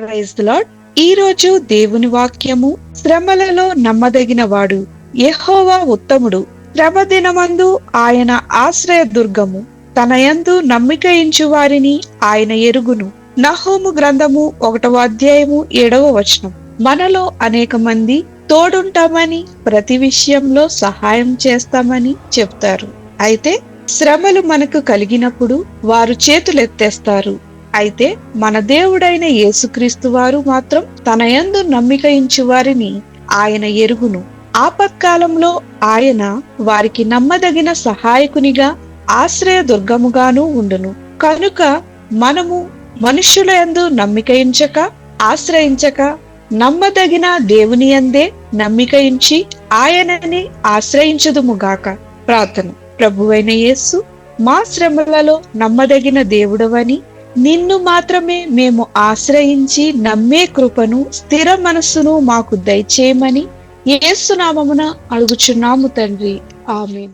Praise lord ఈ రోజు దేవుని వాక్యము శ్రమలలో నమ్మదగిన వాడు యహోవా ఉత్తముడు. శ్రమ దినమందు ఆయన ఆశ్రయ దుర్గము తన యందు నమ్మిక ఇంచు వారిని ఆయన ఎరుగును. నహోము గ్రంథము ఒకటవ అధ్యాయము ఏడవ వచనం. మనలో అనేక మంది తోడుంటామని ప్రతి విషయంలో సహాయం చేస్తామని చెప్తారు. అయితే శ్రమలు మనకు కలిగినప్పుడు వారు చేతులెత్తేస్తారు. అయితే మన దేవుడైన యేసుక్రీస్తు వారు మాత్రం తన యందు నమ్మిక వారిని ఆయన ఎరుగును. ఆపత్కాలంలో ఆయన వారికి నమ్మదగిన సహాయకునిగా ఆశ్రయ దుర్గముగాను ఉండును. కనుక మనము మనుష్యుల యందు నమ్మికయించక ఆశ్రయించక నమ్మదగిన దేవుని యందే నమ్మికయించి ఆయనని ఆశ్రయించదుముగాక ప్రార్థన. ప్రభువైన యేసు మా శ్రమలలో నమ్మదగిన దేవుడవని నిన్ను మాత్రమే మేము ఆశ్రయించి నమ్మే కృపను స్థిర మనస్సును మాకు దయచేయమని యేసునామమున అడుగుచున్నాము తండ్రి. ఆమె